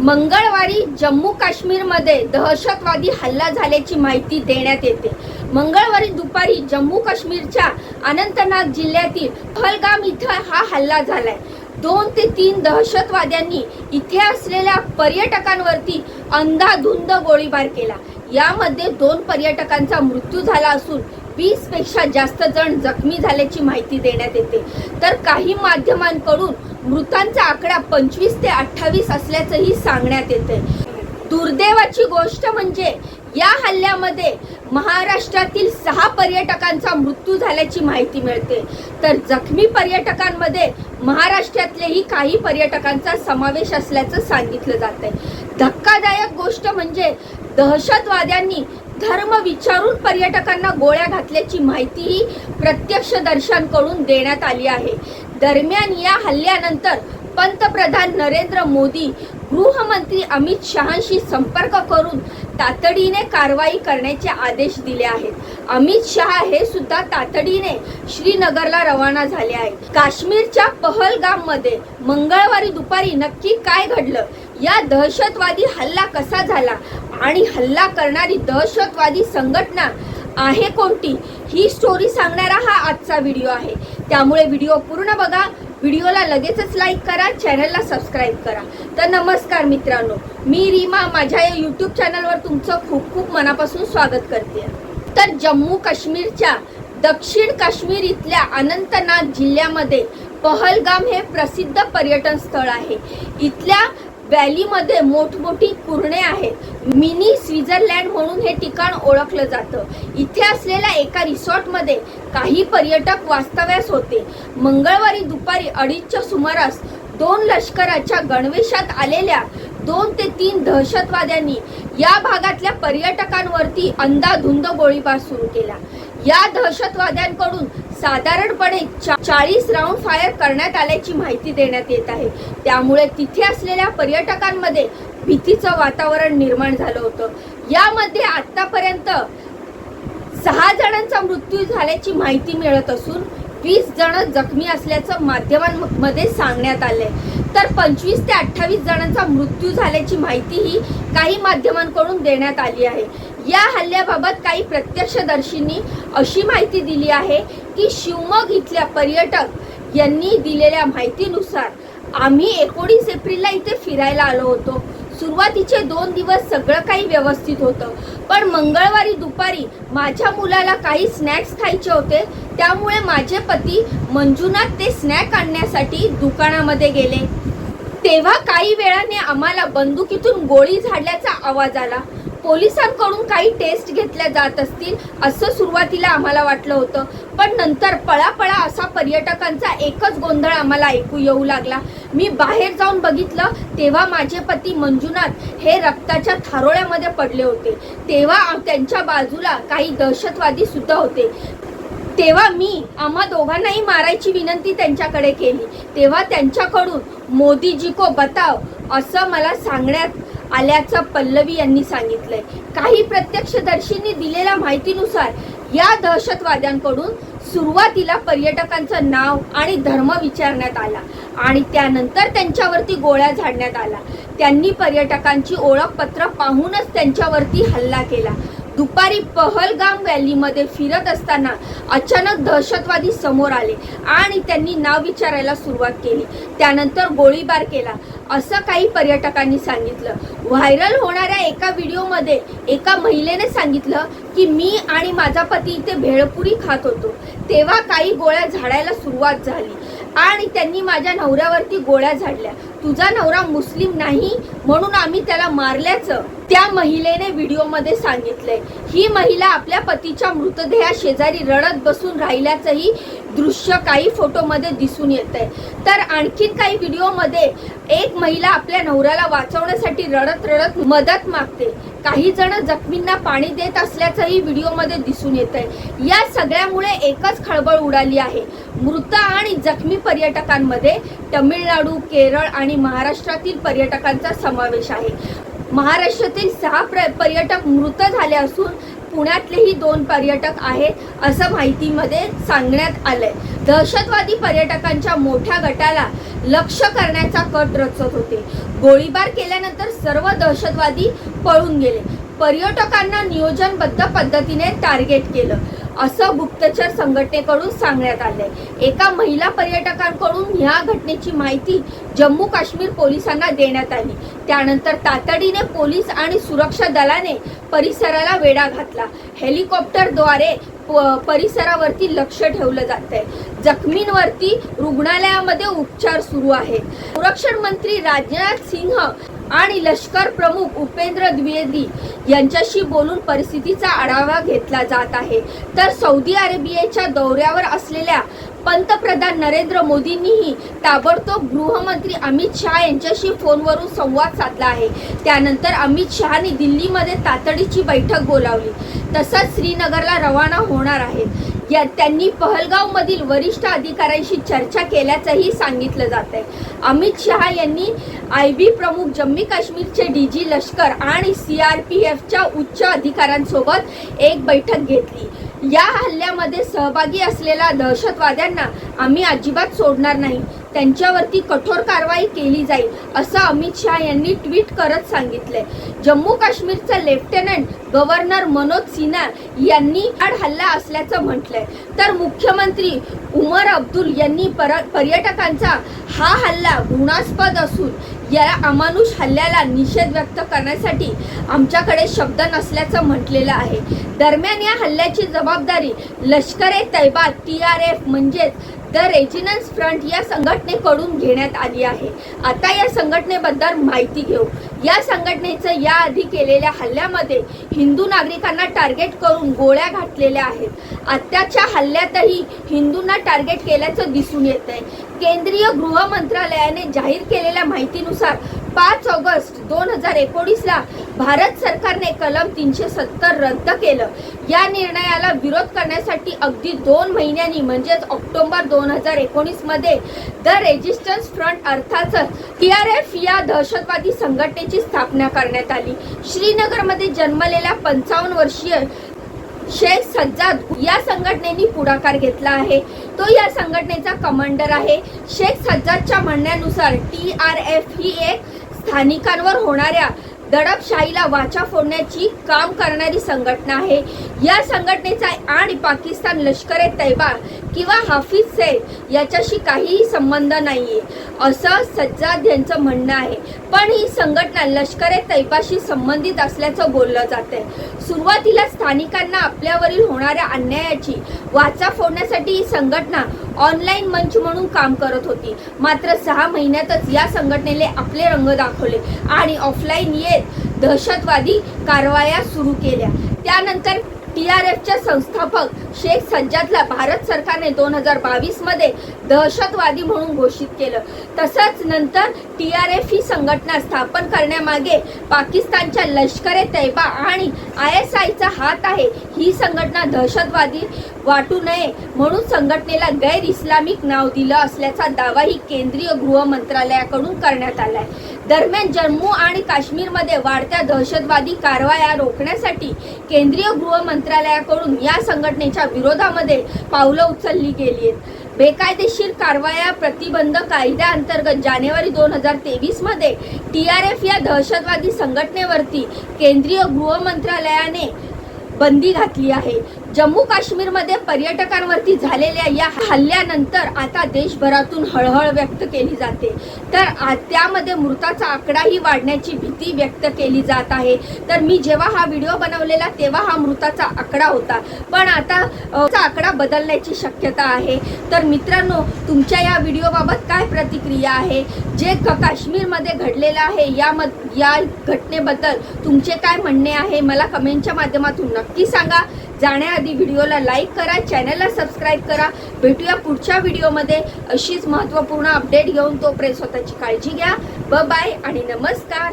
मंगळवारी जम्मू काश्मीरमध्ये दहशतवादी हल्ला झाल्याची माहिती देण्यात येते. मंगळवारी दुपारी जम्मू काश्मीरच्या अनंतनाग जिल्ह्यातील फलगाम इथं हा हल्ला झालाय. दोन ते तीन दहशतवाद्यांनी इथे असलेल्या पर्यटकांवरती अंधाधुंद गोळीबार केला. यामध्ये दोन पर्यटकांचा मृत्यू झाला असून वीसपेक्षा जास्त जण जखमी झाल्याची माहिती देण्यात येते. तर काही माध्यमांकडून मृतांचा आकडा पंचवीस ते अठ्ठावीस असल्याचंही सांगण्यात येते दुर्दैवाची गोष्ट म्हणजे या हल्ल्यामध्ये महाराष्ट्रातील सहा पर्यटकांचा मृत्यू झाल्याची माहिती मिळते. तर जखमी पर्यटकांमध्ये महाराष्ट्रातलेही काही पर्यटकांचा समावेश असल्याचं सांगितलं जात आहे धक्कादायक गोष्ट म्हणजे दहशतवाद्यांनी धर्म विचारून पर्यटकांना गोळ्या घातल्याची माहितीही प्रत्यक्षदर्शांकडून देण्यात आली आहे. दरम्यान या हल्ल्यानंतर पंतप्रधान नरेंद्र मोदी गृहमंत्री अमित शहाशी संपर्क करून तातडीने कारवाई करण्याचे आदेश दिले आहेत. अमित शहा हे सुद्धा तातडीने श्रीनगरला रवाना झाले आहेत. काश्मीरच्या पहलगाममध्ये मंगळवारी दुपारी नक्की काय घडलं? या दहशतवादी हल्ला कसा झाला? आणि हल्ला करणारी दहशतवादी संघटना आहे कोणती? ही स्टोरी सांगणारा हा आजचा व्हिडिओ आहे. त्यामुळे व्हिडिओ पूर्ण बघा. व्हिडिओला लगेचच लाईक करा. चॅनलला सबस्क्राईब करा. तर नमस्कार मित्रांनो. मी रीमा. माझ्या या यूट्यूब चॅनलवर तुमचं खूप खूप मनापासून स्वागत करते. तर जम्मू काश्मीरच्या दक्षिण काश्मीर इथल्या अनंतनाग जिल्ह्यामध्ये पहलगाम हे प्रसिद्ध पर्यटन स्थळ आहे. इथल्या व्हॅलीमध्ये मोठमोठी कुरणे आहेत. मिनी स्वित्झर्लँड म्हणून हे ठिकाण ओळखलं जातं. इथे असलेल्या एका रिसॉर्टमध्ये काही पर्यटक वास्तव्यास होते. मंगळवारी दुपारी अडीचच्या सुमारास दोन लष्कराच्या गणवेशात आलेल्या दोन ते तीन दहशतवाद्यांनी या भागातल्या पर्यटकांवरती अंदाधुंद गोळीबार सुरू केला. या दहशतवाद्यांकडून साधारणपणे चा- चाळीस राऊंड फायर करण्यात आल्याची माहिती देण्यात येत आहे. त्यामुळे तिथे असलेल्या पर्यटकांमध्ये भीतीचं वातावरण निर्माण झालं होतं. यामध्ये आतापर्यंत सहा जणांचा मृत्यू झाल्याची माहिती मिळत असून वीस जण जखमी असल्याचं माध्यमांमध्ये सांगण्यात आले तर पंचवीस ते अठ्ठावीस जणांचा मृत्यू झाल्याची माहितीही काही माध्यमांकडून देण्यात आली आहे. या हल्ल्याबाबत काही प्रत्यक्षदर्शींनी अशी माहिती दिली आहे की शिवमोग इथल्या पर्यटक यांनी दिलेल्या माहितीनुसार आम्ही एकोणीस एप्रिलला इथे फिरायला आलो होतो. सुरुवातीचे दोन दिवस सगळं काही व्यवस्थित होतं. पण मंगळवारी दुपारी माझ्या मुलाला काही स्नॅक्स खायचे होते. त्यामुळे माझे पती मंजुनाथ ते स्नॅक आणण्यासाठी दुकानामध्ये गेले. तेव्हा काही वेळाने आम्हाला बंदुकीतून गोळी झाडल्याचा आवाज आला. पोलिसांकडून काही टेस्ट घेतल्या जात असतील असं सुरुवातीला आम्हाला वाटलं होतं. पण नंतर पळापळा असा पर्यटकांचा एकच गोंधळ आम्हाला ऐकू येऊ लागला. मी बाहेर जाऊन बघितलं तेव्हा माझे पती मंजुनाथ हे रक्ताच्या थारोळ्यामध्ये पडले होते. तेव्हा त्यांच्या बाजूला काही दहशतवादी सुद्धा होते. तेव्हा मी आम्हा दोघांनाही मारायची विनंती त्यांच्याकडे केली. तेव्हा त्यांच्याकडून मोदीजी को बताव असं मला सांगण्यात आल्याचं पल्लवी यांनी सांगितलंय. काही प्रत्यक्षदर्शींनी दिलेल्या माहितीनुसार या दहशतवाद्यांकडून सुरुवातीला पर्यटकांचं नाव आणि धर्म विचारण्यात आला आणि त्यानंतर त्यांच्यावरती गोळ्या झाडण्यात आला त्यांनी पर्यटकांची ओळखपत्र पाहूनच त्यांच्यावरती हल्ला केला. दुपारी पहलगाम व्हॅलीमध्ये फिरत असताना अचानक दहशतवादी समोर आले आणि त्यांनी नाव विचारायला सुरुवात केली. त्यानंतर गोळीबार केला. असं काही पर्यटकांनी सांगितलं. व्हायरल होणाऱ्या एका व्हिडिओमध्ये एका महिलेने सांगितलं की मी आणि माझा पती इथे भेळपुरी खात होतो. तेव्हा काही गोळ्या झाडायला सुरुवात झाली. आणि त्यांनी माझ्या नवऱ्यावरती गोळ्या झाडल्या. तुझा नवरा मुस्लिम नाही म्हणून आम्ही त्याला मारल्याचं त्या महिलेने व्हिडिओमध्ये सांगितलंय. ही महिला आपल्या पतीच्या मृतदेहा शेजारी रडत बसून राहिल्याचंही दृश्य काही फोटोमध्ये दिसून येत आहे तर आणखीन काही व्हिडिओमध्ये एक महिला आपल्या नवऱ्याला वाचवण्यासाठी रडत रडत मदत मागते. काही जण जखमींना पाणी देत असल्याचंही व्हिडिओमध्ये दिसून येत आहे या सगळ्यामुळे एकच खळबळ उडाली आहे. मृत आणि जखमी पर्यटकांमध्ये तमिळनाडू केरळ आणि महाराष्ट्रातील पर्यटकांचा समावेश आहे. महाराष्ट्रातील सहा प्र पर्यटक मृत झाले असून पुण्यातलेही दोन पर्यटक आहेत असं माहितीमध्ये सांगण्यात आलंय. दहशतवादी पर्यटकांच्या मोठ्या गटाला लक्ष करण्याचा कट रचत होते. गोळीबार केल्यानंतर सर्व दहशतवादी पळून गेले. पर्यटकांना नियोजनबद्ध पद्धतीने टार्गेट केलं. असं गुप्तचर संघटनेकडून सांगण्यात आलंय. एका महिला पर्यटकांकडून ह्या घटनेची माहिती जम्मू काश्मीर पोलिसांना देण्यात आली. त्यानंतर तातडीने पोलीस आणि सुरक्षा दलाने परिसराला वेढा घातला. हेलिकॉप्टरद्वारे प- परिसरावरती लक्ष ठेवलं जात आहे जखमींवरती रुग्णालयामध्ये उपचार सुरू आहेत. संरक्षण मंत्री राजनाथ सिंह आणि लष्कर प्रमुख उपेंद्र द्विवेदी यांच्याशी बोलून परिस्थितीचा आढावा घेतला जात आहे. तर सौदी अरेबियाच्या दौऱ्यावर असलेल्या पंतप्रधान नरेंद्र मोदींनीही ताबडतोब गृहमंत्री अमित शहा यांच्याशी फोनवरून संवाद साधला आहे. त्यानंतर अमित शहानी दिल्लीमध्ये तातडीची बैठक बोलावली. तसंच श्रीनगरला रवाना होणार आहेत. या त्यांनी पहलगावमधील वरिष्ठ अधिकाऱ्यांशी चर्चा केल्याचंही सांगितलं जात आहे अमित शहा यांनी आय बी प्रमुख जम्मू काश्मीरचे डी जी लष्कर आणि सी आर पी एफच्या उच्च अधिकाऱ्यांसोबत एक बैठक घेतली. या हल्ल्यामध्ये सहभागी असलेल्या दहशतवाद्यांना आम्ही अजिबात सोडणार नाही. त्यांच्यावरती कठोर कारवाई केली जाईल असं अमित शहा यांनी ट्विट करत सांगितलंय. जम्मू काश्मीरचा लेफ्टनंट गव्हर्नर मनोज सिन्हा यांनी आड हल्ला असल्याचं म्हटलंय. तर मुख्यमंत्री उमर अब्दुल यांनी पर पर्यटकांचा हा हल्ला घृणास्पद असून या अमानुष हल्ल्याला निषेध व्यक्त करण्यासाठी आमच्याकडे शब्द नसल्याचं म्हटलेलं आहे. दरम्यान या हल्ल्याची जबाबदारी Lashkar e Taiba T R F म्हणजेच द रेजिनन्स फ्रंट या संघटनेकडून घेण्यात आली आहे. आता या संघटनेबद्दल माहिती घेऊ. या संघटनेचं याआधी केलेल्या हल्ल्यामध्ये हिंदू नागरिकांना टार्गेट करून गोळ्या घातलेल्या आहेत. आत्ताच्या हल्ल्यातही हिंदूंना टार्गेट केल्याचं दिसून येत आहे केंद्रीय गृह मंत्रालयाने जाहीर केलेल्या माहितीनुसार पाच ऑगस्ट दोन हजार एकोणीसला भारत सरकारने कलम तीनशे सत्तर रद्द केलं. या निर्णयाला विरोध करण्यासाठी अगदी दोन महिन्यांनी म्हणजेच ऑक्टोबर दोन हजार एकोणीसमध्ये द रेजिस्टन्स फ्रंट अर्थातच टी आर एफ या दहशतवादी संघटनेची स्थापना करण्यात आली. श्रीनगरमध्ये जन्मलेल्या पंचावन्न वर्षीय शेख सज्जाद या संघटनेने पुढाकार घेतला आहे. तो या संघटनेचा कमांडर आहे. शेख सज्जादच्या म्हणण्यानुसार टी आर एफ ही एक स्थानिकांवर होणाऱ्या दडपशाहीला वाचा फोडण्याची काम करणारी संघटना आहे. या संघटनेचा आणि पाकिस्तान लष्कर ए तैबा किंवा हाफिज सैद याच्याशी काहीही संबंध नाही आहे असं सज्जाद यांचं म्हणणं आहे. पण ही संघटना लष्कर ए तैबाशी संबंधित असल्याचं बोललं जात आहे सुरुवातीला स्थानिकांना आपल्यावरील होणाऱ्या अन्यायाची वाचा फोडण्यासाठी ही संघटना ऑनलाईन मंच म्हणून काम करत होती. मात्र सहा महिन्यातच या संघटनेने आपले रंग दाखवले आणि ऑफलाईन येत दहशतवादी कारवाया सुरू केल्या. त्यानंतर टी आर एफच्या संस्थापक शेख सज्जादला भारत सरकारने दोन हजार बावीसमध्ये दहशतवादी म्हणून घोषित केलं. तसंच नंतर टी आर एफ ही संघटना स्थापन करण्यामागे पाकिस्तानच्या लष्कर ए तैबा आणि आय एस आयचा हात आहे. ही संघटना दहशतवादी वाटू नये म्हणून संघटनेला गैर इस्लामिक नाव दिलं असल्याचा दावाही केंद्रीय गृह मंत्रालयाकडून करण्यात आलाय. दरम्यान जम्मू आणि काश्मीरमध्ये वाढत्या दहशतवादी कारवाया रोखण्यासाठी केंद्रीय गृह मंत्रालयाकडून या संघटनेच्या विरोधामध्ये पावलं उचलली गेली आहेत बेकायदेशीर कारवाया प्रतिबंध कायद्याअंतर्गत जानेवारी दोन हजार तेवीसमध्ये टी आर एफ या दहशतवादी संघटनेवरती केंद्रीय गृह मंत्रालयाने बंदी घातली आहे. जम्मू काश्मीरमध्ये पर्यटकांवरती झालेल्या या हल्ल्यानंतर आता देशभरातून हळहळ व्यक्त केली जाते. तर त्यामध्ये मृताचा आकडाही वाढण्याची भीती व्यक्त केली जात आहे. तर मी जेव्हा हा व्हिडिओ बनवलेला तेव्हा हा मृताचा आकडा होता. पण आता आकडा बदलण्याची शक्यता आहे. तर मित्रांनो तुमच्या या व्हिडिओबाबत काय प्रतिक्रिया आहे? जे क- काश्मीरमध्ये घडलेलं आहे या मध या घटनेबद्दल तुमचे काय म्हणणे आहे? मला कमेंटच्या माध्यमातून नक्की सांगा. जाण्याआधी व्हिडिओला लाईक करा चॅनलला सबस्क्राईब करा. भेटूया पुढच्या व्हिडिओमध्ये. अशीच महत्त्वपूर्ण अपडेट घेऊन तोपर्यंत स्वतःची काळजी घ्या. ब बाय आणि नमस्कार.